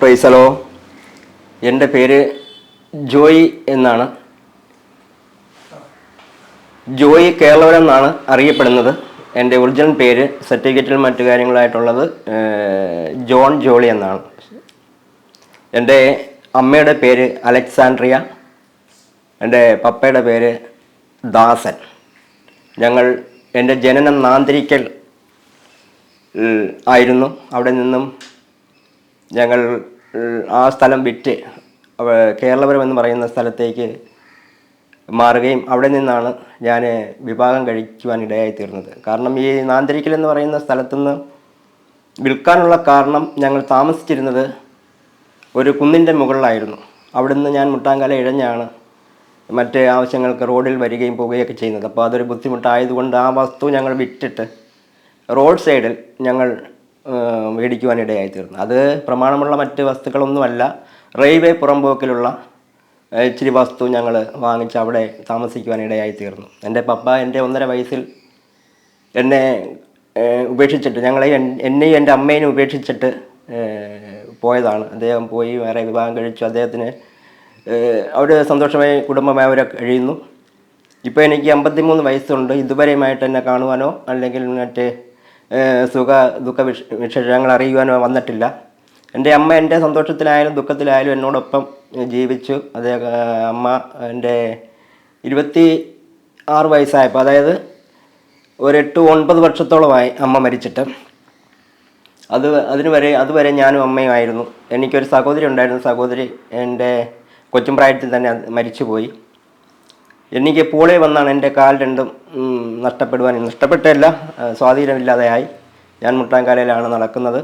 പ്രൈസലോ എന്റെ പേര് ജോയി എന്നാണ്. ജോയി കേരളവരം എന്നാണ് അറിയപ്പെടുന്നത്. എന്റെ ഒറിജിനൽ പേര് സർട്ടിഫിക്കറ്റിൽ മറ്റു കാര്യങ്ങളായിട്ടുള്ളത് ജോൺ ജോളി എന്നാണ്. എന്റെ അമ്മയുടെ പേര് അലക്സാൻഡ്രിയ എന്റെ പപ്പയുടെ പേര് ദാസൻ. ഞങ്ങൾ എന്റെ ജനനം നാന്തിരിക്കൽ ആയിരുന്നു. അവിടെ നിന്നും ഞങ്ങൾ ആ സ്ഥലം വിറ്റ് കേരളപുരം എന്ന് പറയുന്ന സ്ഥലത്തേക്ക് മാറുകയും അവിടെ നിന്നാണ് ഞാൻ വിഭാഗം കഴിക്കുവാൻ ഇടയായി തീർന്നത്. കാരണം ഈ നാന്തരിക്കൽ എന്ന് പറയുന്ന സ്ഥലത്തുനിന്ന് വിൽക്കാനുള്ള കാരണം ഞങ്ങൾ താമസിച്ചിരുന്നത് ഒരു കുന്നിന്റെ മുകളിലായിരുന്നു. അവിടുന്ന് ഞാൻ മുട്ടാങ്കല ഇഴഞ്ഞാണ് മറ്റ് ആവശ്യങ്ങൾക്ക് റോഡിൽ വരികയും പോവുകയൊക്കെ ചെയ്യുന്നത്. അപ്പോൾ അതൊരു ബുദ്ധിമുട്ടായതുകൊണ്ട് ആ വസ്തു ഞങ്ങൾ വിറ്റിട്ട് റോഡ് സൈഡിൽ ഞങ്ങൾ മേടിക്കുവാനിടയായി തീർന്നു അത് പ്രമാണമുള്ള മറ്റ് വസ്തുക്കളൊന്നുമല്ല. റെയിൽവേ പുറമ്പോക്കിലുള്ള ഇച്ചിരി വസ്തു ഞങ്ങൾ വാങ്ങിച്ച് അവിടെ താമസിക്കുവാനിടയായി തീർന്നു എന്റെ പപ്പ എന്റെ ഒന്നര വയസ്സിൽ എന്നെ ഉപേക്ഷിച്ചിട്ട് ഞങ്ങളെ എന്നെയും എന്റെ അമ്മേനും ഉപേക്ഷിച്ചിട്ട് പോയതാണ്. അദ്ദേഹം പോയി വേറെ വിവാഹം കഴിച്ചു. അദ്ദേഹത്തിന് അവർ സന്തോഷമായി കുടുംബമായി അവരെ കഴിയുന്നു. ഇപ്പോൾ എനിക്ക് അമ്പത്തിമൂന്ന് വയസ്സുണ്ട്. ഇതുവരെയുമായിട്ട് എന്നെ കാണുവാനോ അല്ലെങ്കിൽ മറ്റ് സുഖ ദുഃഖ വിഷ വിശേഷങ്ങൾ അറിയുവാനോ വന്നിട്ടില്ല. എന്റെ അമ്മ എന്റെ സന്തോഷത്തിലായാലും ദുഃഖത്തിലായാലും എന്നോടൊപ്പം ജീവിച്ചു. അതേ അമ്മ എന്റെ ഇരുപത്തി ആറ് വയസ്സായപ്പോൾ അതായത് ഒരു എട്ട് ഒൻപത് വർഷത്തോളമായി അമ്മ മരിച്ചിട്ട്. അത് അതിനുവരെ അതുവരെ ഞാനും അമ്മയുമായിരുന്നു എനിക്കൊരു സഹോദരി ഉണ്ടായിരുന്നു സഹോദരി എന്റെ കൊച്ചും പ്രായത്തിൽ തന്നെ മരിച്ചുപോയി. എനിക്ക് പൂളെ വന്നാണ് എന്റെ കാൽ രണ്ടും നഷ്ടപ്പെടുവാൻ. നഷ്ടപ്പെട്ടല്ല സ്വാധീനമില്ലാതെയായി. ഞാൻ മുട്ടാൻകാലയിലാണ് നടക്കുന്നത്.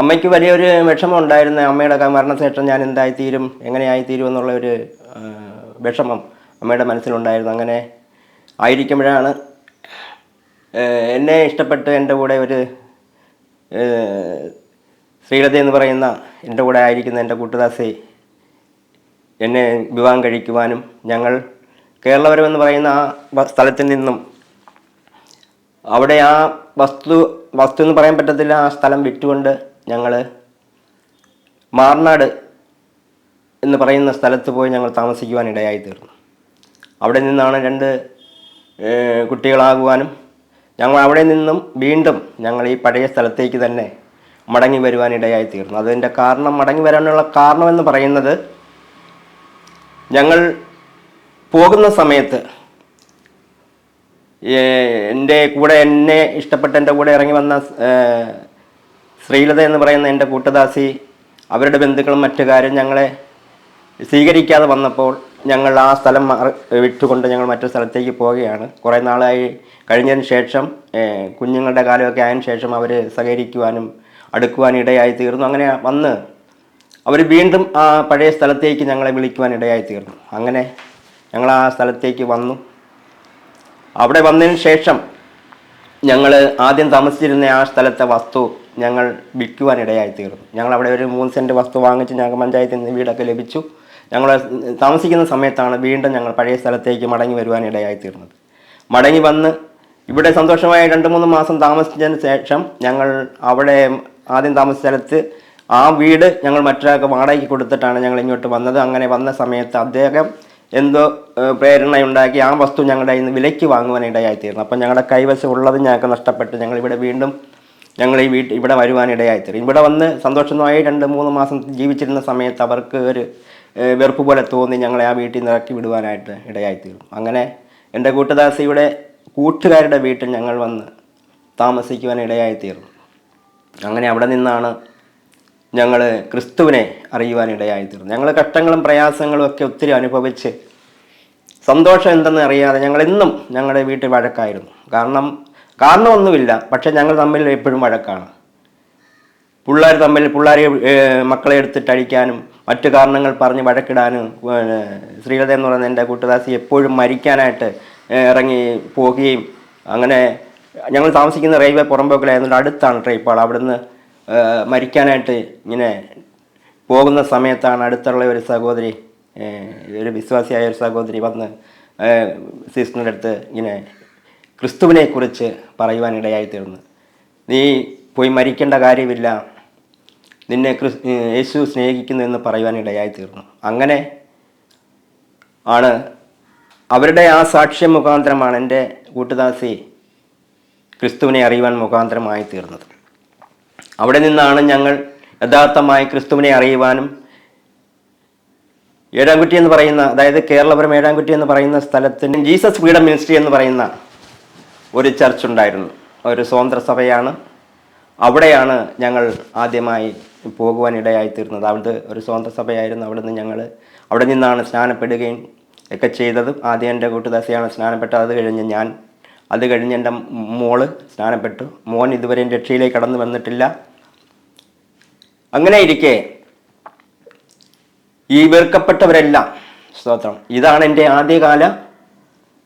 അമ്മയ്ക്ക് വലിയൊരു വിഷമം ഉണ്ടായിരുന്നു അമ്മയുടെ മരണശേഷം ഞാൻ എന്തായിത്തീരും എങ്ങനെയായിത്തീരും എന്നുള്ള ഒരു വിഷമം അമ്മയുടെ മനസ്സിലുണ്ടായിരുന്നു. അങ്ങനെ ആയിരിക്കുമ്പോഴാണ് എന്നെ ഇഷ്ടപ്പെട്ട് എന്റെ കൂടെ ഒരു ശ്രീലത എന്ന് പറയുന്ന എന്റെ കൂടെ ആയിരിക്കുന്ന എന്റെ കൂട്ടുദാസി എന്നെ വിവാഹം കഴിക്കുവാനും ഞങ്ങൾ കേരളപുരം എന്ന് പറയുന്ന ആ സ്ഥലത്തിൽ നിന്നും അവിടെ ആ വസ്തു വസ്തു എന്ന് പറയാൻ പറ്റത്തില്ല ആ സ്ഥലം വിറ്റുകൊണ്ട് ഞങ്ങൾ മാർനാട് എന്ന് പറയുന്ന സ്ഥലത്ത് പോയി ഞങ്ങൾ താമസിക്കുവാൻ ഇടയായി തീർന്നു. അവിടെ നിന്നാണ് രണ്ട് കുട്ടികളാകുവാനും ഞങ്ങൾ അവിടെ നിന്നും വീണ്ടും ഞങ്ങൾ ഈ പഴയ സ്ഥലത്തേക്ക് തന്നെ മടങ്ങി വരുവാൻ ഇടയായി തീർന്നു. അതിന്റെ കാരണം മടങ്ങി വരാനുള്ള കാരണമെന്ന് പറയുന്നത് ഞങ്ങൾ പോകുന്ന സമയത്ത് എന്റെ കൂടെ എന്നെ ഇഷ്ടപ്പെട്ട എന്റെ കൂടെ ഇറങ്ങി വന്ന ശ്രീലത എന്ന് പറയുന്ന എന്റെ കൂട്ടദാസി അവരുടെ ബന്ധുക്കളും മറ്റു കാര്യം ഞങ്ങളെ സ്വീകരിക്കാതെ വന്നപ്പോൾ ഞങ്ങൾ ആ സ്ഥലം വിട്ടുകൊണ്ട് ഞങ്ങൾ മറ്റൊരു സ്ഥലത്തേക്ക് പോവുകയാണ്. കുറേ നാളായി കഴിഞ്ഞതിന് ശേഷം കുഞ്ഞുങ്ങളുടെ കാലമൊക്കെ ആയതിനു ശേഷം അവർ സഹകരിക്കുവാനും അടുക്കുവാനും ഇടയായി തീർന്നു. അങ്ങനെ വന്ന് അവർ വീണ്ടും ആ പഴയ സ്ഥലത്തേക്ക് ഞങ്ങളെ വിളിക്കുവാൻ ഇടയായി തീർന്നു. അങ്ങനെ ഞങ്ങൾ ആ സ്ഥലത്തേക്ക് വന്നു. അവിടെ വന്നതിന് ശേഷം ഞങ്ങൾ ആദ്യം താമസിച്ചിരുന്ന ആ സ്ഥലത്തെ വസ്തു ഞങ്ങൾ വിൽക്കുവാൻ ഇടയായി തീർന്നു. ഞങ്ങൾ അവിടെ ഒരു മൂന്ന് സെന്റ് വസ്തു വാങ്ങിച്ച് ഞങ്ങൾക്ക് പഞ്ചായത്തിൽ നിന്ന് വീടൊക്കെ ലഭിച്ചു. ഞങ്ങൾ താമസിക്കുന്ന സമയത്താണ് വീണ്ടും ഞങ്ങൾ പഴയ സ്ഥലത്തേക്ക് മടങ്ങി വരുവാനിടയായി തീർന്നത്. മടങ്ങി വന്ന് ഇവിടെ സന്തോഷമായ രണ്ട് മൂന്ന് മാസം താമസിച്ചതിന് ശേഷം ഞങ്ങൾ അവിടെ ആദ്യം താമസിച്ച സ്ഥലത്ത് ആ വീട് ഞങ്ങൾ മറ്റൊരാൾക്ക് വാടകയ്ക്ക് കൊടുത്തിട്ടാണ് ഞങ്ങൾ ഇങ്ങോട്ട് വന്നത്. അങ്ങനെ വന്ന സമയത്ത് അദ്ദേഹം എന്തോ പ്രേരണ പ്രേരണയുണ്ടാക്കി ആ വസ്തു ഞങ്ങളുടെ നിന്ന് വിലയ്ക്ക് വാങ്ങുവാനിടയായിത്തീരുന്നു അപ്പം ഞങ്ങളുടെ കൈവശം ഉള്ളത് ഞങ്ങൾക്ക് നഷ്ടപ്പെട്ട് ഞങ്ങൾ ഇവിടെ വീണ്ടും ഞങ്ങൾ ഈ വീട്ടിൽ ഇവിടെ വരുവാനിടയായിത്തീരും ഇവിടെ വന്ന് സന്തോഷമായി രണ്ട് മൂന്ന് മാസം ജീവിച്ചിരുന്ന സമയത്ത് അവർക്ക് ഒരു വെറുപ്പ് പോലെ തോന്നി ഞങ്ങളെ ആ വീട്ടിൽ നിന്ന് ഇറക്കി വിടുവാനായിട്ട് ഇടയായിത്തീരും അങ്ങനെ എന്റെ കൂട്ടുദാസിയുടെ കൂട്ടുകാരുടെ വീട്ടിൽ ഞങ്ങൾ വന്ന് താമസിക്കുവാൻ ഇടയായിത്തീർന്നു. അങ്ങനെ അവിടെ നിന്നാണ് ഞങ്ങൾ ക്രിസ്തുവിനെ അറിയുവാനിടയായി ഇടയായിത്തീർന്നു ഞങ്ങൾ കഷ്ടങ്ങളും പ്രയാസങ്ങളും ഒക്കെ ഒത്തിരി അനുഭവിച്ച് സന്തോഷം എന്തെന്ന് അറിയാതെ ഞങ്ങൾ ഇന്നും ഞങ്ങളുടെ വീട്ടിൽ വഴക്കായിരുന്നു. കാരണം കാരണമൊന്നുമില്ല. പക്ഷേ ഞങ്ങൾ തമ്മിൽ എപ്പോഴും വഴക്കാണ്. പിള്ളേർ തമ്മിൽ പിള്ളേരെ മക്കളെ എടുത്തിട്ട് അഴിക്കാനും മറ്റു കാരണങ്ങൾ പറഞ്ഞ് വഴക്കിടാനും ശ്രീലത എന്ന് പറയുന്ന എന്റെ കൂട്ടുദാസി എപ്പോഴും മരിക്കാനായിട്ട് ഇറങ്ങി പോവുകയും അങ്ങനെ ഞങ്ങൾ താമസിക്കുന്ന റെയിൽവേ പുറമ്പോക്കിലായതുകൊണ്ട് അടുത്താണ് ട്രെയിപ്പാൾ അവിടുന്ന് മരിക്കാനായിട്ട് ഇങ്ങനെ പോകുന്ന സമയത്താണ് അടുത്തുള്ള ഒരു സഹോദരി ഒരു വിശ്വാസിയായ ഒരു സഹോദരി വന്ന് സിസ്റ്ററിന്റെ അടുത്ത് ഇങ്ങനെ ക്രിസ്തുവിനെക്കുറിച്ച് പറയുവാനിടയായി തീർന്നു. നീ പോയി മരിക്കേണ്ട കാര്യമില്ല. നിന്നെ ക്രിസ് യേശു സ്നേഹിക്കുന്നു എന്ന് പറയുവാനിടയായി തീർന്നു. അങ്ങനെ ആണ് അവരുടെ ആ സാക്ഷ്യം മുഖാന്തരമാണ് എന്റെ കൂട്ടുദാസി ക്രിസ്തുവിനെ അറിയുവാൻ മുഖാന്തരമായി തീർന്നത്. അവിടെ നിന്നാണ് ഞങ്ങൾ യഥാർത്ഥമായി ക്രിസ്തുവിനെ അറിയുവാനും ഏഴാംകുറ്റി എന്ന് പറയുന്ന അതായത് കേരളപുരം ഏഴാംകുറ്റി എന്ന് പറയുന്ന സ്ഥലത്തിന് ജീസസ് ഫ്രീഡം മിനിസ്ട്രി എന്ന് പറയുന്ന ഒരു ചർച്ച് ഉണ്ടായിരുന്നു. ഒരു സ്വതന്ത്ര സഭയാണ്. അവിടെയാണ് ഞങ്ങൾ ആദ്യമായി പോകുവാൻ ഇടയായി തീർന്നത്. അവിടുത്തെ ഒരു സ്വതന്ത്ര സഭയായിരുന്നു അവിടെ നിന്ന് ഞങ്ങൾ അവിടെ നിന്നാണ് സ്നാനപ്പെടുകയും ഒക്കെ ചെയ്തത്. ആദ്യം എന്റെ കൂട്ടുദാസിയാണ് സ്നാനപ്പെട്ടത്. അത് കഴിഞ്ഞ് ഞാൻ അത് കഴിഞ്ഞ് എന്റെ മോൾ സ്നാനപ്പെട്ടു. മോൻ ഇതുവരെയും രക്ഷയിലേക്ക് കടന്നു വന്നിട്ടില്ല. അങ്ങനെ ഇരിക്കെ ഈ വെറുക്കപ്പെട്ടവരെല്ലാം സ്തോത്രം ഇതാണ് എന്റെ ആദ്യകാല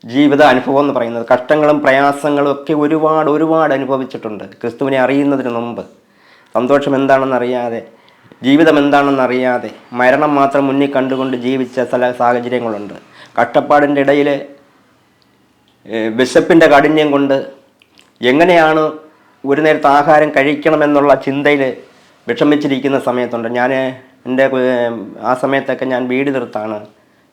ജീവിത അനുഭവം എന്ന് പറയുന്നത്. കഷ്ടങ്ങളും പ്രയാസങ്ങളും ഒക്കെ ഒരുപാട് ഒരുപാട് അനുഭവിച്ചിട്ടുണ്ട് ക്രിസ്തുവിനെ അറിയുന്നതിന് മുമ്പ്. സന്തോഷം എന്താണെന്ന് അറിയാതെ ജീവിതം എന്താണെന്ന് അറിയാതെ മരണം മാത്രം മുന്നിൽ കണ്ടുകൊണ്ട് ജീവിച്ച ചില സാഹചര്യങ്ങളുണ്ട്. കഷ്ടപ്പാടിന്റെ ഇടയിൽ വിശപ്പിന്റെ കാഠിന്യം കൊണ്ട് എങ്ങനെയാണ് ഒരു നേരത്തെ ആഹാരം കഴിക്കണമെന്നുള്ള ചിന്തയിൽ വിഷമിച്ചിരിക്കുന്ന സമയത്തുണ്ട്. ഞാൻ എന്റെ ആ സമയത്തൊക്കെ ഞാൻ വീട് തീർത്താണ്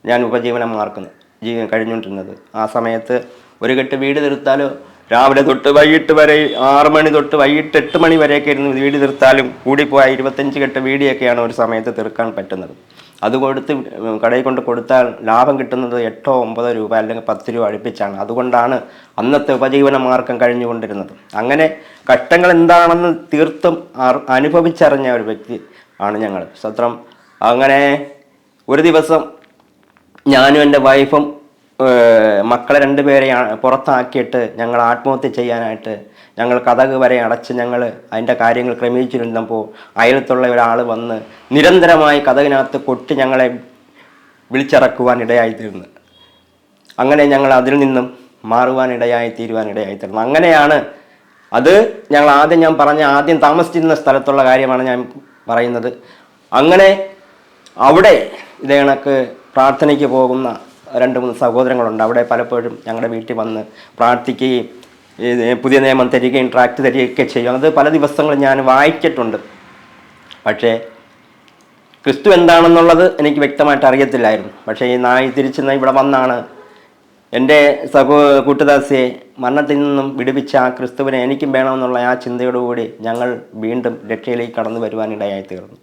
ഞാൻ ഉപജീവനം മാർക്കുന്നത് ജീ കഴിഞ്ഞുകൊണ്ടിരുന്നത്. ആ സമയത്ത് ഒരു കെട്ട് വീട് തീർത്താലോ രാവിലെ തൊട്ട് വൈകിട്ട് വരെ ആറ് മണി തൊട്ട് വൈകിട്ട് എട്ട് മണി വരെയൊക്കെ ഇരുന്ന് വീട് തീർത്താലും കൂടിപ്പോയ ഇരുപത്തഞ്ച് കെട്ട് വീടിയൊക്കെയാണ് ഒരു സമയത്ത് തീർക്കാൻ പറ്റുന്നത്. അത് കൊടുത്ത് കടയിൽ കൊണ്ട് കൊടുത്താൽ ലാഭം കിട്ടുന്നത് എട്ടോ ഒമ്പതോ രൂപ അല്ലെങ്കിൽ പത്ത് രൂപ അടുപ്പിച്ചാണ്. അതുകൊണ്ടാണ് അന്നത്തെ ഉപജീവന മാർഗം കഴിഞ്ഞുകൊണ്ടിരുന്നത്. അങ്ങനെ കഷ്ടങ്ങൾ എന്താണെന്ന് തീർത്തും അനുഭവിച്ചറിഞ്ഞ ഒരു വ്യക്തി ആണ് ഞങ്ങൾ. സത്രം അങ്ങനെ ഒരു ദിവസം ഞാനും എന്റെ വൈഫും മക്കളെ രണ്ടുപേരെയാണ് പുറത്താക്കിയിട്ട് ഞങ്ങൾ ആത്മഹത്യ ചെയ്യാനായിട്ട് ഞങ്ങൾ കഥക് വരെ അടച്ച് ഞങ്ങൾ അതിന്റെ കാര്യങ്ങൾ ക്രമീകരിച്ചിരുന്നപ്പോൾ അയലത്തുള്ള ഒരാൾ വന്ന് നിരന്തരമായി കഥകിനകത്ത് കൊട്ടി ഞങ്ങളെ വിളിച്ചിറക്കുവാൻ ഇടയായിത്തീർന്നു. അങ്ങനെ ഞങ്ങൾ അതിൽ നിന്നും മാറുവാൻ ഇടയായി തീരുവാൻ ഇടയായി തീർന്നു. അങ്ങനെയാണ് അത് ഞങ്ങൾ ആദ്യം ഞാൻ പറഞ്ഞ ആദ്യം താമസിച്ചിരുന്ന സ്ഥലത്തുള്ള കാര്യമാണ് ഞാൻ പറയുന്നത്. അങ്ങനെ അവിടെ ഇതേ കണക്ക് പ്രാർത്ഥനയ്ക്ക് പോകുന്ന രണ്ട് മൂന്ന് സഹോദരങ്ങളുണ്ട്. അവിടെ പലപ്പോഴും ഞങ്ങളുടെ വീട്ടിൽ വന്ന് പ്രാർത്ഥിക്കുകയും പുതിയ നിയമം തരികയും ട്രാക്ട് തരികയൊക്കെ ചെയ്യും. അത് പല ദിവസങ്ങളും ഞാൻ വായിച്ചിട്ടുണ്ട്. പക്ഷേ ക്രിസ്തു എന്താണെന്നുള്ളത് എനിക്ക് വ്യക്തമായിട്ട് അറിയത്തില്ലായിരുന്നു. പക്ഷേ ഈ നായി തിരിച്ച് ഇവിടെ വന്നാണ് എന്റെ സഹോ കൂട്ടുദാസിയെ മരണത്തിൽ നിന്നും വിടുവിച്ച ആ ക്രിസ്തുവിനെ എനിക്കും വേണമെന്നുള്ള ആ ചിന്തയോടുകൂടി ഞങ്ങൾ വീണ്ടും രക്ഷയിലേക്ക് കടന്നു വരുവാനിടയായി തീർന്നു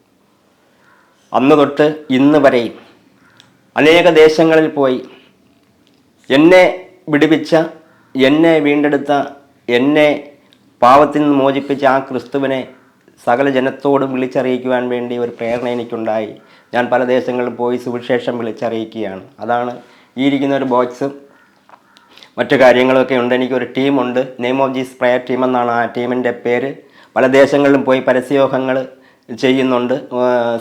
അന്ന് തൊട്ട് ഇന്ന് വരെയും അനേക ദേശങ്ങളിൽ പോയി എന്നെ വിടുവിച്ച എന്നെ വീണ്ടെടുത്ത എന്നെ പാവത്തിൽ നിന്ന് മോചിപ്പിച്ച ആ ക്രിസ്തുവിനെ സകല ജനത്തോടും വിളിച്ചറിയിക്കുവാൻ വേണ്ടി ഒരു പ്രേരണ എനിക്കുണ്ടായി. ഞാൻ പല ദേശങ്ങളിൽ പോയി സുവിശേഷം വിളിച്ചറിയിക്കുകയാണ്. അതാണ് ഈ ഇരിക്കുന്ന ഒരു ബോക്സ് മറ്റു കാര്യങ്ങളൊക്കെ ഉണ്ട്. എനിക്കൊരു ടീമുണ്ട്. Name of Jesus prayer team എന്നാണ് ആ ടീമിന്റെ പേര്. പല ദേശങ്ങളിലും പോയി പരസ്യയോഗങ്ങൾ ചെയ്യുന്നുണ്ട്.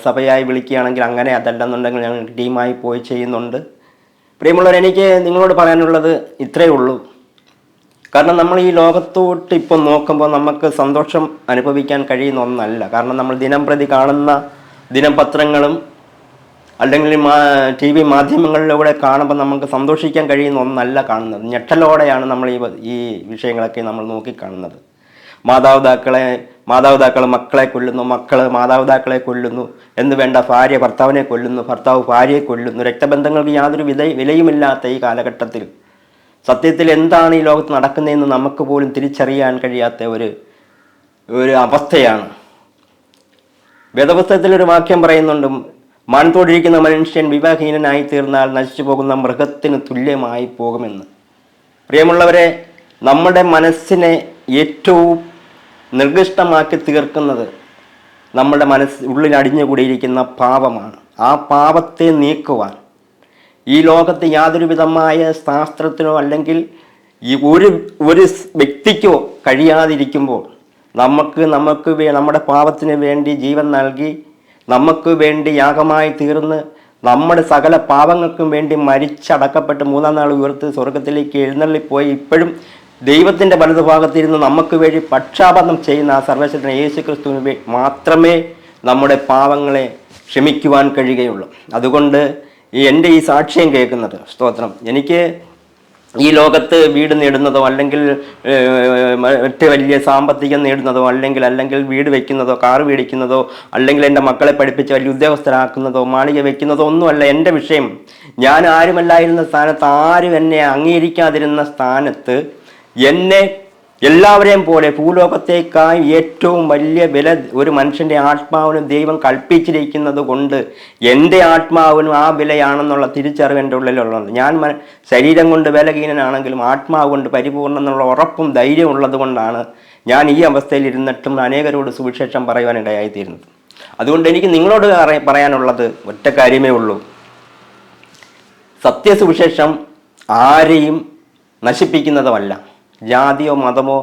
സഭയായി വിളിക്കുകയാണെങ്കിൽ അങ്ങനെ അതല്ലെന്നുണ്ടെങ്കിൽ ഞങ്ങൾ ടീമായി പോയി ചെയ്യുന്നുണ്ട്. പ്രിയമുള്ളവർ എനിക്ക് നിങ്ങളോട് പറയാനുള്ളത് ഇത്രയേ ഉള്ളൂ. കാരണം നമ്മൾ ഈ ലോകത്തോട്ട് ഇപ്പം നോക്കുമ്പോൾ നമുക്ക് സന്തോഷം അനുഭവിക്കാൻ കഴിയുന്ന ഒന്നല്ല. കാരണം നമ്മൾ ദിനം പ്രതി കാണുന്ന ദിനപത്രങ്ങളും അല്ലെങ്കിൽ ടി വി മാധ്യമങ്ങളിലൂടെ കാണുമ്പോൾ നമുക്ക് സന്തോഷിക്കാൻ കഴിയുന്ന ഒന്നല്ല കാണുന്നത്. ഞെട്ടലോടെയാണ് നമ്മൾ ഈ ഈ വിഷയങ്ങളൊക്കെ നമ്മൾ നോക്കിക്കാണുന്നത്. മാതാപിതാക്കളെ മാതാപിതാക്കൾ മക്കളെ കൊല്ലുന്നു മക്കൾ മാതാപിതാക്കളെ കൊല്ലുന്നു എന്ന് വേണ്ട ഭാര്യ ഭർത്താവിനെ കൊല്ലുന്നു ഭർത്താവ് ഭാര്യയെ കൊല്ലുന്നു. രക്തബന്ധങ്ങൾക്ക് യാതൊരു വില വിലയുമില്ലാത്ത ഈ കാലഘട്ടത്തിൽ സത്യത്തിൽ എന്താണ് ഈ ലോകത്ത് നടക്കുന്നതെന്ന് നമുക്ക് പോലും തിരിച്ചറിയാൻ കഴിയാത്ത ഒരു ഒരു അവസ്ഥയാണ്. വേദപുസ്തകത്തിൽ ഒരു വാക്യം പറയുന്നുണ്ട് മൺതോടിരിക്കുന്ന മനുഷ്യൻ വിവാഹഹീനനായി തീർന്നാൽ നശിച്ചു പോകുന്ന മൃഗത്തിന് തുല്യമായി പോകുമെന്ന്. പ്രിയമുള്ളവരെ നമ്മുടെ മനസ്സിനെ ഏറ്റവും നിർദ്ദിഷ്ടമാക്കി തീർക്കുന്നത് നമ്മുടെ മനസ്സ് ഉള്ളിൽ അടിഞ്ഞുകൂടിയിരിക്കുന്ന പാപമാണ്. ആ പാപത്തെ നീക്കുവാൻ ഈ ലോകത്ത് യാതൊരു വിധമായ ശാസ്ത്രത്തിനോ അല്ലെങ്കിൽ ഈ ഒരു ഒരു വ്യക്തിക്കോ കഴിയാതിരിക്കുമ്പോൾ നമുക്ക് നമുക്ക് നമ്മുടെ പാപത്തിന് വേണ്ടി ജീവൻ നൽകി നമുക്ക് വേണ്ടി യാഗമായി തീർന്ന് നമ്മുടെ സകല പാപങ്ങൾക്കും വേണ്ടി മരിച്ചടക്കപ്പെട്ട് മൂന്നാം നാൾ ഉയർത്ത് സ്വർഗത്തിലേക്ക് എഴുന്നള്ളിപ്പോയി. ഇപ്പോഴും ദൈവത്തിന്റെ വലതുഭാഗത്തിരുന്ന് നമുക്ക് വേണ്ടി പക്ഷാപാതം ചെയ്യുന്ന ആ സർവേശ്വരൻ യേശു ക്രിസ്തുവിന് മാത്രമേ നമ്മുടെ പാവങ്ങളെ ക്ഷമിക്കുവാൻ കഴിയുകയുള്ളൂ. അതുകൊണ്ട് ഈ എന്റെ ഈ സാക്ഷ്യം കേൾക്കുന്നത് സ്തോത്രം. എനിക്ക് ഈ ലോകത്ത് വീട് നേടുന്നതോ അല്ലെങ്കിൽ മറ്റു വലിയ സാമ്പത്തികം നേടുന്നതോ അല്ലെങ്കിൽ അല്ലെങ്കിൽ വീട് വെക്കുന്നതോ കാറ് മേടിക്കുന്നതോ അല്ലെങ്കിൽ എന്റെ മക്കളെ പഠിപ്പിച്ച് വലിയ ഉദ്യോഗസ്ഥരാക്കുന്നതോ മാളിക വെക്കുന്നതോ ഒന്നുമല്ല എന്റെ വിഷയം. ഞാൻ ആരുമല്ലായിരുന്ന സ്ഥാനത്ത് ആരും എന്നെ അംഗീകരിക്കാതിരുന്ന സ്ഥാനത്ത് എന്നെ എല്ലാവരെയും പോലെ ഭൂലോകത്തേക്കായി ഏറ്റവും വലിയ വില ഒരു മനുഷ്യന്റെ ആത്മാവിന് ദൈവം കൽപ്പിച്ചിരിക്കുന്നത് കൊണ്ട് എന്റെ ആത്മാവിനും ആ വിലയാണെന്നുള്ള തിരിച്ചറിവ് എന്റെ ഉള്ളിലുള്ളത്. ഞാൻ ശരീരം കൊണ്ട് വിലഹീനനാണെങ്കിലും ആത്മാവ് കൊണ്ട് പരിപൂർണം എന്നുള്ള ഉറപ്പും ധൈര്യം ഉള്ളത് കൊണ്ടാണ് ഞാൻ ഈ അവസ്ഥയിൽ ഇരുന്നിട്ടും അനേകരോട് സുവിശേഷം പറയുവാനിടയായിത്തീരുന്നത് അതുകൊണ്ട് എനിക്ക് നിങ്ങളോട് പറയാനുള്ളത് ഒറ്റ കാര്യമേ ഉള്ളൂ. സത്യസുവിശേഷം ആരെയും നശിപ്പിക്കുന്നതുമല്ല. ജാതിയോ മതമോ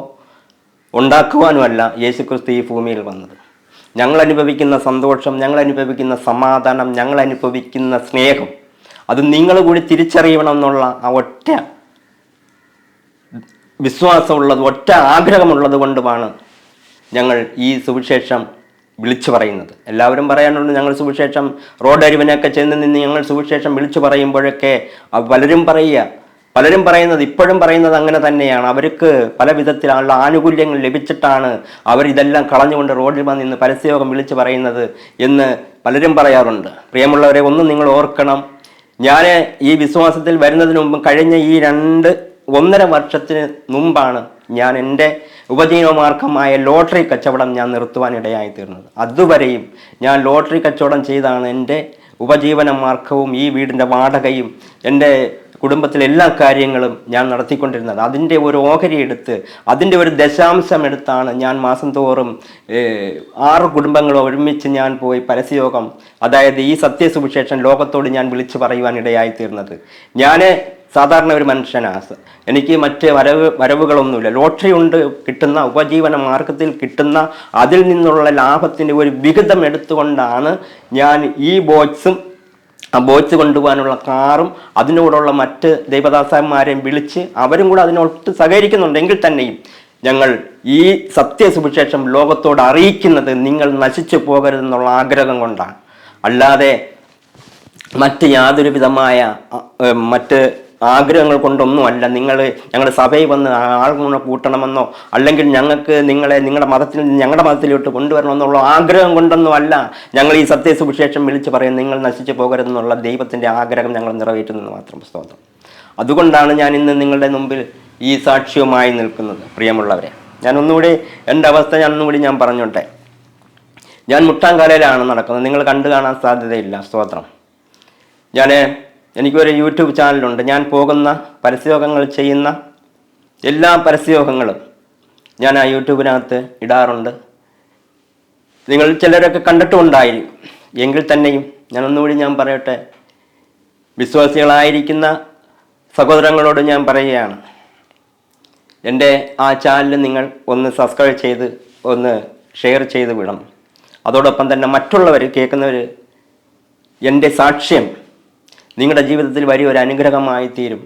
ഉണ്ടാക്കുവാനുമല്ല യേശുക്രിസ്തു ഈ ഭൂമിയിൽ വന്നത്. ഞങ്ങൾ അനുഭവിക്കുന്ന സന്തോഷം ഞങ്ങൾ അനുഭവിക്കുന്ന സമാധാനം ഞങ്ങൾ അനുഭവിക്കുന്ന സ്നേഹം അത് നിങ്ങൾ കൂടി തിരിച്ചറിയണം എന്നുള്ള ആ ഒറ്റ വിശ്വാസമുള്ളത് ഒറ്റ ആഗ്രഹമുള്ളത് കൊണ്ടുമാണ് ഞങ്ങൾ ഈ സുവിശേഷം വിളിച്ചു പറയുന്നത്. എല്ലാവരും പറയാനുള്ളൂ ഞങ്ങൾ സുവിശേഷം റോഡരിവിനൊക്കെ ചെന്ന് നിന്ന് ഞങ്ങൾ സുവിശേഷം വിളിച്ചു പറയുമ്പോഴൊക്കെ പലരും പറയുക പലരും പറയുന്നത് ഇപ്പോഴും പറയുന്നത് അങ്ങനെ തന്നെയാണ്. അവർക്ക് പല വിധത്തിലുള്ള ആനുകൂല്യങ്ങൾ ലഭിച്ചിട്ടാണ് അവരിതെല്ലാം കളഞ്ഞുകൊണ്ട് റോഡിൽ വന്ന് ഇന്ന് പരസ്യയോഗം വിളിച്ചു പറയുന്നത് എന്ന് പലരും പറയാറുണ്ട്. പ്രിയമുള്ളവരെ ഒന്നും നിങ്ങൾ ഓർക്കണം. ഞാൻ ഈ വിശ്വാസത്തിൽ വരുന്നതിന് മുമ്പ് കഴിഞ്ഞ ഈ രണ്ട് ഒന്നര വർഷത്തിന് മുമ്പാണ് ഞാൻ എന്റെ ഉപജീവനമാർഗമായ ലോട്ടറി കച്ചവടം ഞാൻ നിർത്തുവാൻ ഇടയായി തീർന്നത് അതുവരെയും ഞാൻ ലോട്ടറി കച്ചവടം ചെയ്താണ് എന്റെ ഉപജീവന മാർഗവും ഈ വീടിന്റെ വാടകയും എന്റെ കുടുംബത്തിലെ എല്ലാ കാര്യങ്ങളും ഞാൻ നടത്തിക്കൊണ്ടിരുന്നത്. അതിന്റെ ഒരു ഓഹരി എടുത്ത് അതിന്റെ ഒരു ദശാംശം എടുത്താണ് ഞാൻ മാസം തോറും ആറ് കുടുംബങ്ങൾ ഒരുമിച്ച് ഞാൻ പോയി പരസ്യയോഗം അതായത് ഈ സത്യസുവിശേഷം ലോകത്തോട് ഞാൻ വിളിച്ചു പറയുവാൻ ഇടയായി തീർന്നത് ഞാൻ സാധാരണ ഒരു മനുഷ്യനാണ് എനിക്ക് മറ്റ് വരവ് വരവുകളൊന്നുമില്ല. ലോട്ടറി ഉണ്ട് കിട്ടുന്ന ഉപജീവന മാർഗത്തിൽ കിട്ടുന്ന അതിൽ നിന്നുള്ള ലാഭത്തിന്റെ ഒരു വിഹിതം എടുത്തുകൊണ്ടാണ് ഞാൻ ഈ ബോക്സും ബോച്ച് കൊണ്ടുപോകാനുള്ള കാറും അതിനോടുള്ള മറ്റ് ദൈവദാസന്മാരെയും വിളിച്ച് അവരും കൂടെ അതിനോട്ട് സഹകരിക്കുന്നുണ്ടെങ്കിൽ തന്നെയും ഞങ്ങൾ ഈ സത്യസുവിശേഷം ലോകത്തോട് അറിയിക്കുന്നത് നിങ്ങൾ നശിച്ചു പോകരുതെന്നുള്ള ആഗ്രഹം കൊണ്ടാണ്. അല്ലാതെ മറ്റ് യാതൊരുവിധമായ മറ്റ് ആഗ്രഹങ്ങൾ കൊണ്ടൊന്നും അല്ല. നിങ്ങൾ ഞങ്ങളുടെ സഭയിൽ വന്ന് ആളുകളെ കൂട്ടണമെന്നോ അല്ലെങ്കിൽ ഞങ്ങൾക്ക് നിങ്ങളെ നിങ്ങളുടെ മതത്തിൽ ഞങ്ങളുടെ മതത്തിലോട്ട് കൊണ്ടുവരണമെന്നുള്ള ആഗ്രഹം കൊണ്ടൊന്നും അല്ല. ഞങ്ങൾ ഈ സത്യസുവിശേഷം വിളിച്ച് പറയും നിങ്ങൾ നശിച്ചു പോകരുതെന്നുള്ള ദൈവത്തിന്റെ ആഗ്രഹം ഞങ്ങൾ നിറവേറ്റുന്നത് മാത്രം സ്തോത്രം. അതുകൊണ്ടാണ് ഞാൻ ഇന്ന് നിങ്ങളുടെ മുമ്പിൽ ഈ സാക്ഷ്യവുമായി നിൽക്കുന്നത് പ്രിയമുള്ളവരെ. ഞാൻ ഒന്നുകൂടി എന്റെ അവസ്ഥ ഞാൻ ഒന്നുകൂടി ഞാൻ പറഞ്ഞോട്ടെ. ഞാൻ മുട്ടാങ്കാലയിലാണ് നടക്കുന്നത്. നിങ്ങൾ കണ്ടു കാണാൻ സാധ്യതയില്ല. സ്തോത്രം. ഞാൻ എനിക്കൊരു യൂട്യൂബ് ചാനലുണ്ട്. ഞാൻ പോകുന്ന പരസ്യയോഗങ്ങൾ ചെയ്യുന്ന എല്ലാ പരസ്യയോഗങ്ങളും ഞാൻ ആ യൂട്യൂബിനകത്ത് ഇടാറുണ്ട്. നിങ്ങൾ ചിലരൊക്കെ കണ്ടിട്ടുമുണ്ടായി എങ്കിൽ തന്നെയും ഞാൻ ഒന്നുകൂടി ഞാൻ പറയട്ടെ. വിശ്വാസികളായിരിക്കുന്ന സഹോദരങ്ങളോട് ഞാൻ പറയുകയാണ്. എന്റെ ആ ചാനൽ നിങ്ങൾ ഒന്ന് സബ്സ്ക്രൈബ് ചെയ്ത് ഒന്ന് ഷെയർ ചെയ്ത് വിടണം. അതോടൊപ്പം തന്നെ മറ്റുള്ളവർ കേൾക്കുന്നവർ എന്റെ സാക്ഷ്യം നിങ്ങളുടെ ജീവിതത്തിൽ വലിയ ഒരു അനുഗ്രഹമായി തീരും.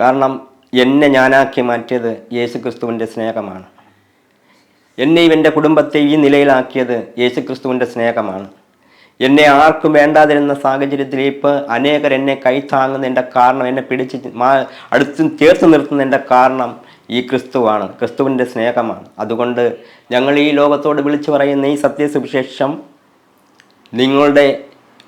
കാരണം എന്നെ ഞാനാക്കി മാറ്റിയത് യേശുക്രിസ്തുവിന്റെ സ്നേഹമാണ്. എന്നെയും എന്റെ കുടുംബത്തെ ഈ നിലയിലാക്കിയത് യേശുക്രിസ്തുവിന്റെ സ്നേഹമാണ്. എന്നെ ആർക്കും വേണ്ടാതിരുന്ന സാഹചര്യത്തിൽ ഇപ്പോൾ അനേകർ എന്നെ കൈത്താങ്ങുന്നതിന്റെ കാരണം എന്നെ പിടിച്ച് മാ അടുത്ത് ചേർത്ത് നിർത്തുന്നതിന്റെ കാരണം ഈ ക്രിസ്തുവാണ് ക്രിസ്തുവിന്റെ സ്നേഹമാണ്. അതുകൊണ്ട് ഞങ്ങൾ ഈ ലോകത്തോട് വിളിച്ചു പറയുന്ന ഈ സത്യസുവിശേഷം നിങ്ങളുടെ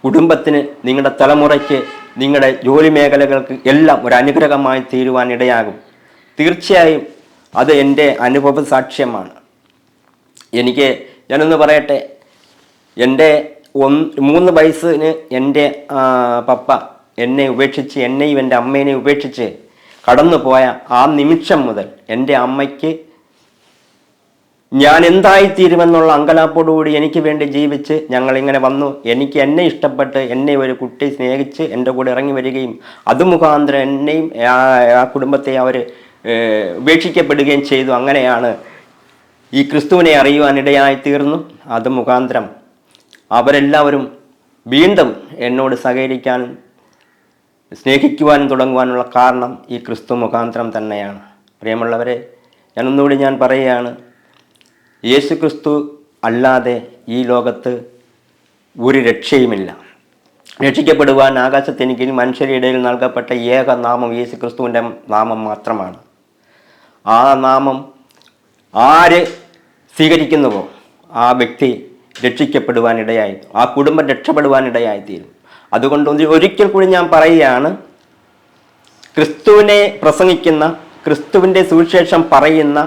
കുടുംബത്തിന് നിങ്ങളുടെ തലമുറയ്ക്ക് നിങ്ങളുടെ ജോലി മേഖലകൾക്ക് എല്ലാം ഒരു അനുഗ്രഹമായി തീരുവാൻ ഇടയാകും. തീർച്ചയായും അത് എന്റെ അനുഭവ സാക്ഷ്യമാണ്. എനിക്ക് ഞാനൊന്ന് പറയട്ടെ എന്റെ ഒന്ന് മൂന്ന് വയസ്സിന് എന്റെ പപ്പ എന്നെ ഉപേക്ഷിച്ച് എന്നെയും എന്റെ അമ്മേനെയും ഉപേക്ഷിച്ച് കടന്നു പോയ ആ നിമിഷം മുതൽ എന്റെ അമ്മയ്ക്ക് ഞാൻ എന്തായിത്തീരുമെന്നുള്ള അങ്കലാപ്പോടുകൂടി എനിക്ക് വേണ്ടി ജീവിച്ച് ഞങ്ങൾ ഇങ്ങനെ വന്നു. എനിക്ക് എന്നെ ഇഷ്ടപ്പെട്ട് എന്നെ ഒരു കുട്ടി സ്നേഹിച്ച് എന്റെ കൂടെ ഇറങ്ങി വരികയും അത് മുഖാന്തരം എന്നെയും ആ കുടുംബത്തെ അവർ ഉപേക്ഷിക്കപ്പെടുകയും ചെയ്തു. അങ്ങനെയാണ് ഈ ക്രിസ്തുവിനെ അറിയുവാനിടയായി തീർന്നു. അത് മുഖാന്തരം അവരെല്ലാവരും വീണ്ടും എന്നോട് സഹകരിക്കാനും സ്നേഹിക്കുവാനും തുടങ്ങുവാനുള്ള കാരണം ഈ ക്രിസ്തു മുഖാന്തരം തന്നെയാണ്. പ്രിയമുള്ളവരെ ഞാനൊന്നുകൂടി ഞാൻ പറയുകയാണ്. യേശു ക്രിസ്തു അല്ലാതെ ഈ ലോകത്ത് ഒരു രക്ഷയുമില്ല. രക്ഷിക്കപ്പെടുവാൻ ആകാശത്തിനെങ്കിൽ മനുഷ്യരുടെ ഇടയിൽ നൽകപ്പെട്ട ഏക നാമം യേശു ക്രിസ്തുവിന്റെ നാമം മാത്രമാണ്. ആ നാമം ആര് സ്വീകരിക്കുന്നുവോ ആ വ്യക്തി രക്ഷിക്കപ്പെടുവാനിടയായി ആ കുടുംബം രക്ഷപ്പെടുവാനിടയായിത്തീരും അതുകൊണ്ട് ഒരിക്കൽ കൂടി ഞാൻ പറയുകയാണ് ക്രിസ്തുവിനെ പ്രസംഗിക്കുന്ന ക്രിസ്തുവിന്റെ സുവിശേഷം പറയുന്ന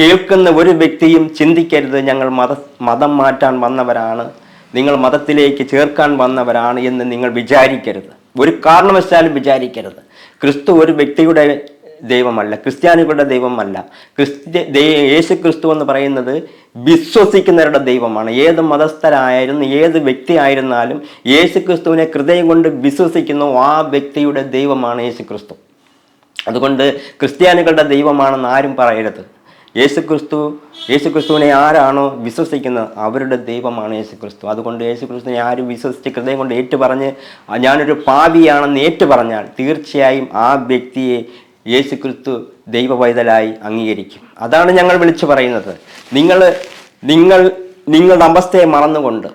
കേൾക്കുന്ന ഒരു വ്യക്തിയും ചിന്തിക്കരുത്. ഞങ്ങൾ മത മതം മാറ്റാൻ വന്നവരാണ്. നിങ്ങൾ മതത്തിലേക്ക് ചേർക്കാൻ വന്നവരാണ് എന്ന് നിങ്ങൾ വിചാരിക്കരുത്. ഒരു കാരണവശാലും വിചാരിക്കരുത്. ക്രിസ്തു ഒരു വ്യക്തിയുടെ ദൈവമല്ല ക്രിസ്ത്യാനികളുടെ ദൈവമല്ല. ക്രിസ്ത്യ യേശു ക്രിസ്തു എന്ന് പറയുന്നത് വിശ്വസിക്കുന്നവരുടെ ദൈവമാണ്. ഏത് മതസ്ഥരായാലും ഏത് വ്യക്തി ആയിരുന്നാലും യേശു ക്രിസ്തുവിനെ ഹൃദയം കൊണ്ട് വിശ്വസിക്കുന്ന ആ വ്യക്തിയുടെ ദൈവമാണ് യേശു ക്രിസ്തു അതുകൊണ്ട് ക്രിസ്ത്യാനികളുടെ ദൈവമാണെന്ന് ആരും പറയരുത്. യേശു ക്രിസ്തു യേശു ക്രിസ്തുവിനെ ആരാണോ വിശ്വസിക്കുന്നത് അവരുടെ ദൈവമാണ് യേശുക്രിസ്തു. അതുകൊണ്ട് യേശു ക്രിസ്തുവിനെ ആരും വിശ്വസിച്ച് ഹൃദയം കൊണ്ട് ഏറ്റു പറഞ്ഞ് "ആ, ഞാനൊരു പാപിയാണെന്ന് ഏറ്റു പറഞ്ഞാൽ തീർച്ചയായും ആ വ്യക്തിയെ യേശുക്രിസ്തു ദൈവ പൈതലായി അംഗീകരിക്കും. അതാണ് ഞങ്ങൾ വിളിച്ചു പറയുന്നത്. നിങ്ങൾ നിങ്ങൾ നിങ്ങളുടെ അവസ്ഥയെ മറന്നുകൊണ്ട്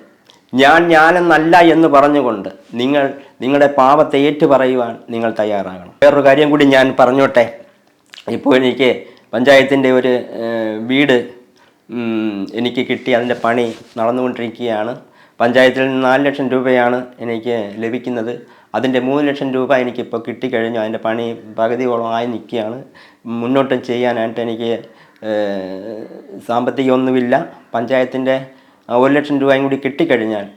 ഞാൻ ഞാനെന്നല്ല എന്ന് പറഞ്ഞുകൊണ്ട് നിങ്ങൾ നിങ്ങളുടെ പാപത്തെ ഏറ്റുപറയുവാൻ നിങ്ങൾ തയ്യാറാകണം. വേറൊരു കാര്യം കൂടി ഞാൻ പറഞ്ഞോട്ടെ. ഇപ്പോൾ എനിക്ക് പഞ്ചായത്തിന്റെ ഒരു വീട് എനിക്ക് കിട്ടി. അതിന്റെ പണി നടന്നുകൊണ്ടിരിക്കുകയാണ്. പഞ്ചായത്തിൽ നിന്ന് നാല് ലക്ഷം രൂപയാണ് എനിക്ക് ലഭിക്കുന്നത്. അതിന്റെ മൂന്ന് ലക്ഷം രൂപ എനിക്കിപ്പോൾ കിട്ടിക്കഴിഞ്ഞു. അതിന്റെ പണി പകുതിയോളം ആയി നിൽക്കുകയാണ്. മുന്നോട്ട് ചെയ്യാനായിട്ട് എനിക്ക് സാമ്പത്തികമൊന്നുമില്ല. പഞ്ചായത്തിന്റെ ഒരു ലക്ഷം രൂപയും കൂടി കിട്ടിക്കഴിഞ്ഞാൽ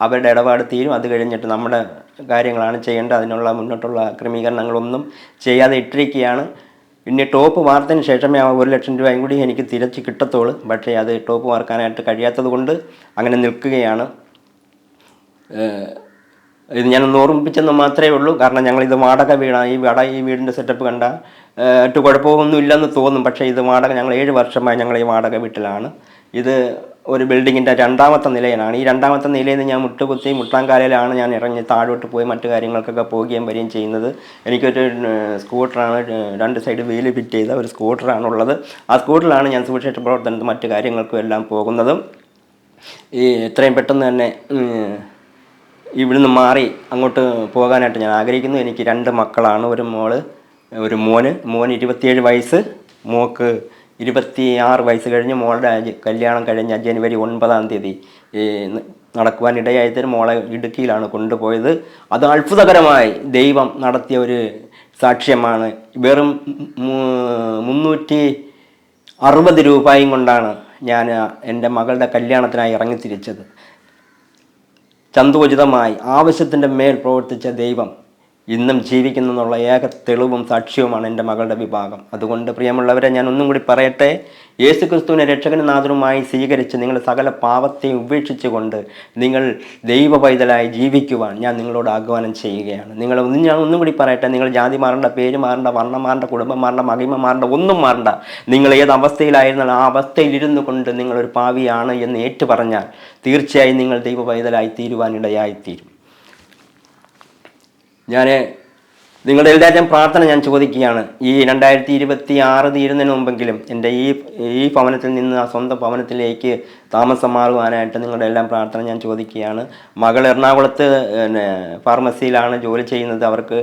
അവരുടെ ഇടപാട് തീരും. അത് കഴിഞ്ഞിട്ട് നമ്മുടെ കാര്യങ്ങളാണ് ചെയ്യേണ്ടത്. അതിനുള്ള മുന്നോട്ടുള്ള ക്രമീകരണങ്ങളൊന്നും ചെയ്യാതെ ഇട്ടിരിക്കുകയാണ്. പിന്നെ ടോപ്പ് വാർത്തതിന് ശേഷമേ ആ ഒരു ലക്ഷം രൂപയും കൂടി എനിക്ക് തിരിച്ച് കിട്ടത്തുള്ളൂ. പക്ഷേ അത് ടോപ്പ് വാർക്കാനായിട്ട് കഴിയാത്തത് കൊണ്ട് അങ്ങനെ നിൽക്കുകയാണ്. ഇത് ഞാൻ ഞാനൊന്ന് ഓർമ്മിപ്പിച്ചെന്ന് മാത്രമേ ഉള്ളൂ. കാരണം ഞങ്ങൾ ഇത് വാടക വീടാണ് ഈ വാടക ഈ വീടിന്റെ സെറ്റപ്പ് കണ്ട കുഴപ്പമൊന്നും ഇല്ലെന്ന് തോന്നും. പക്ഷേ ഇത് വാടക ഞങ്ങൾ ഏഴ് വർഷമായി ഞങ്ങൾ ഈ വാടക വീട്ടിലാണ്. ഇത് ഒരു ബിൽഡിങ്ങിന്റെ രണ്ടാമത്തെ നിലയിലാണ്. ഈ രണ്ടാമത്തെ നിലയിൽ നിന്ന് ഞാൻ മുട്ടുകുത്തി മുട്ടാങ്കാലയിലാണ് ഞാൻ ഇറങ്ങി താഴോട്ട് പോയി മറ്റു കാര്യങ്ങൾക്കൊക്കെ പോവുകയും വരികയും ചെയ്യുന്നത്. എനിക്കൊരു സ്കൂട്ടറാണ് രണ്ട് സൈഡ് വീൽ ഫിറ്റ് ചെയ്ത ഒരു സ്കൂട്ടറാണുള്ളത്. ആ സ്കൂട്ടറിലാണ് ഞാൻ സുരക്ഷിത പ്രവർത്തനത്തിൽ മറ്റു കാര്യങ്ങൾക്കും എല്ലാം പോകുന്നതും. ഈ എത്രയും പെട്ടെന്ന് തന്നെ ഇവിടുന്ന് മാറി അങ്ങോട്ട് പോകാനായിട്ട് ഞാൻ ആഗ്രഹിക്കുന്നു. എനിക്ക് രണ്ട് മക്കളാണ് ഒരു മോൾ ഒരു മോന്. മോന് ഇരുപത്തിയേഴ് വയസ്സ് മോക്ക് ഇരുപത്തി ആറ് വയസ്സ് കഴിഞ്ഞ് മോളുടെ കല്യാണം കഴിഞ്ഞ ജനുവരി ഒൻപതാം തീയതി നടക്കുവാനിടയായതിന് മോളെ ഇടുക്കിയിലാണ് കൊണ്ടുപോയത്. അത് അത്ഭുതകരമായി ദൈവം നടത്തിയ ഒരു സാക്ഷ്യമാണ്. വെറും മുന്നൂറ്റി അറുപത് രൂപയും കൊണ്ടാണ് ഞാൻ എന്റെ മകളുടെ കല്യാണത്തിനായി ഇറങ്ങിത്തിരിച്ചത്. ചന്തോചിതമായി ആവശ്യത്തിന്റെ മേൽ പ്രവർത്തിച്ച ദൈവം ഇന്നും ജീവിക്കുന്നു എന്നുള്ള ഏക തെളിവും സാക്ഷ്യവുമാണ് എന്റെ മകളുടെ വിഭാഗം അതുകൊണ്ട് പ്രിയമുള്ളവരെ ഞാൻ ഒന്നും കൂടി പറയട്ടെ. യേശു ക്രിസ്തുവിനെ രക്ഷകനാഥനുമായി സ്വീകരിച്ച് നിങ്ങളുടെ സകല പാപത്തെയും ഉപേക്ഷിച്ചുകൊണ്ട് നിങ്ങൾ ദൈവ പൈതലായി ജീവിക്കുവാൻ ഞാൻ നിങ്ങളോട് ആഹ്വാനം ചെയ്യുകയാണ്. നിങ്ങൾ ഒന്നും ഞാൻ ഒന്നും കൂടി പറയട്ടെ. നിങ്ങൾ ജാതി മാറേണ്ട പേര് മാറേണ്ട വർണം മാറേണ്ട കുടുംബം മാറേണ്ട മഹിമ മാറേണ്ട ഒന്നും മാറേണ്ട. നിങ്ങൾ ഏത് അവസ്ഥയിലായിരുന്നാൽ ആ അവസ്ഥയിലിരുന്നു കൊണ്ട് നിങ്ങളൊരു പാവിയാണ് എന്ന് ഏറ്റു പറഞ്ഞാൽ തീർച്ചയായും നിങ്ങൾ ദൈവ പൈതലായി തീരുവാനിടയായിത്തീരും. ഞാൻ നിങ്ങളുടെ എല്ലാവരുടെയും പ്രാർത്ഥന ഞാൻ ചോദിക്കുകയാണ്. ഈ രണ്ടായിരത്തി ഇരുപത്തി ആറ് തീരുന്നതിന് മുമ്പെങ്കിലും എന്റെ ഈ ഈ ഭവനത്തിൽ നിന്ന് ആ സ്വന്തം ഭവനത്തിലേക്ക് താമസം മാറുവാനായിട്ട് നിങ്ങളുടെ എല്ലാം പ്രാർത്ഥന ഞാൻ ചോദിക്കുകയാണ്. മകൾ എറണാകുളത്ത് പിന്നെ ഫാർമസിയിലാണ് ജോലി ചെയ്യുന്നത്. അവർക്ക്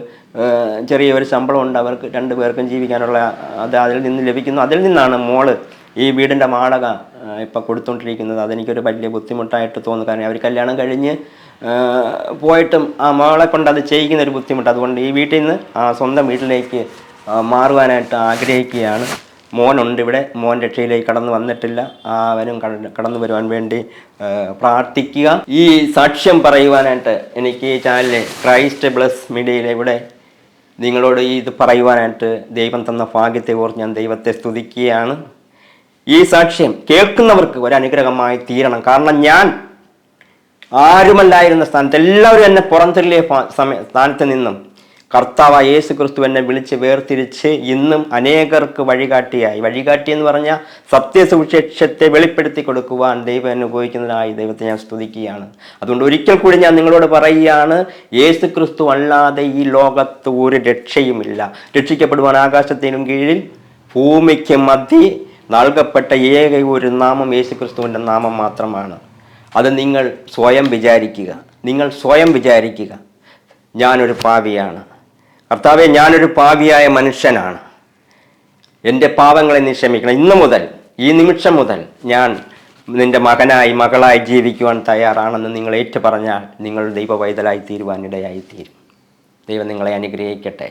ചെറിയൊരു ശമ്പളമുണ്ട്. അവർക്ക് രണ്ട് പേർക്കും ജീവിക്കാനുള്ള അത് അതിൽ നിന്ന് ലഭിക്കുന്നു. അതിൽ നിന്നാണ് മോൾ ഈ വീടിന്റെ വാടക ഇപ്പം കൊടുത്തുകൊണ്ടിരിക്കുന്നത് അതെനിക്കൊരു വലിയ ബുദ്ധിമുട്ടായിട്ട് തോന്നുന്നു. കാരണം അവർ കല്യാണം കഴിഞ്ഞ് പോയിട്ടും ആ മോളെ കൊണ്ട് അത് ചെയ്യിക്കുന്ന ഒരു ബുദ്ധിമുട്ട്. അതുകൊണ്ട് ഈ വീട്ടിൽ നിന്ന് ആ സ്വന്തം വീട്ടിലേക്ക് മാറുവാനായിട്ട് ആഗ്രഹിക്കുകയാണ്. മോനുണ്ട് ഇവിടെ. മോൻ രക്ഷയിലേക്ക് കടന്നു വന്നിട്ടില്ല. അവനും കടന്നു വരുവാൻ വേണ്ടി പ്രാർത്ഥിക്കുക. ഈ സാക്ഷ്യം പറയുവാനായിട്ട് എനിക്ക് ഈ ചാനലിലെ ക്രൈസ്റ്റ് ബ്ലസ് മീഡിയയിൽ ഇവിടെ നിങ്ങളോട് ഇത് പറയുവാനായിട്ട് ദൈവം തന്ന ഭാഗ്യത്തെ ഓർത്ത് ഞാൻ ദൈവത്തെ സ്തുതിക്കുകയാണ്. ഈ സാക്ഷ്യം കേൾക്കുന്നവർക്ക് ഒരു അനുഗ്രഹമായി തീരണം. കാരണം ഞാൻ ആരുമല്ലായിരുന്ന സ്ഥാനത്ത് എല്ലാവരും എന്നെ പുറന്തള്ളിയ സമയ സ്ഥാനത്ത് നിന്നും കർത്താവ് യേസു ക്രിസ്തു എന്നെ വിളിച്ച് വേർതിരിച്ച് ഇന്നും അനേകർക്ക് വഴികാട്ടിയായി. വഴികാട്ടി എന്ന് പറഞ്ഞാൽ സത്യസുവിശേഷത്തെ വെളിപ്പെടുത്തി കൊടുക്കുവാൻ ദൈവം എന്നെ ഉപയോഗിക്കുന്നതിനായി ദൈവത്തെ ഞാൻ സ്തുതിക്കുകയാണ്. അതുകൊണ്ട് ഒരിക്കൽ കൂടി ഞാൻ നിങ്ങളോട് പറയുകയാണ് യേസു ക്രിസ്തു അല്ലാതെ ഈ ലോകത്ത് ഒരു രക്ഷയുമില്ല. രക്ഷിക്കപ്പെടുവാൻ ആകാശത്തിനും കീഴിൽ ഭൂമിക്ക് മതി നൽകപ്പെട്ട ഏക ഒരു നാമം യേശു ക്രിസ്തുവിന്റെ നാമം മാത്രമാണ്. അത് നിങ്ങൾ സ്വയം വിചാരിക്കുക. നിങ്ങൾ സ്വയം വിചാരിക്കുക. ഞാനൊരു പാവിയാണ്. കർത്താവെ ഞാനൊരു പാവിയായ മനുഷ്യനാണ്. എന്റെ പാവങ്ങളെ നീ ക്ഷമിക്കണം. ഇന്നു മുതൽ ഈ നിമിഷം മുതൽ ഞാൻ നിന്റെ മകനായി മകളായി ജീവിക്കുവാൻ തയ്യാറാണെന്ന് നിങ്ങൾ ഏറ്റു പറഞ്ഞാൽ നിങ്ങൾ ദൈവ വൈതലായി തീരുവാനിടയായി തീരും ദൈവം നിങ്ങളെ അനുഗ്രഹിക്കട്ടെ.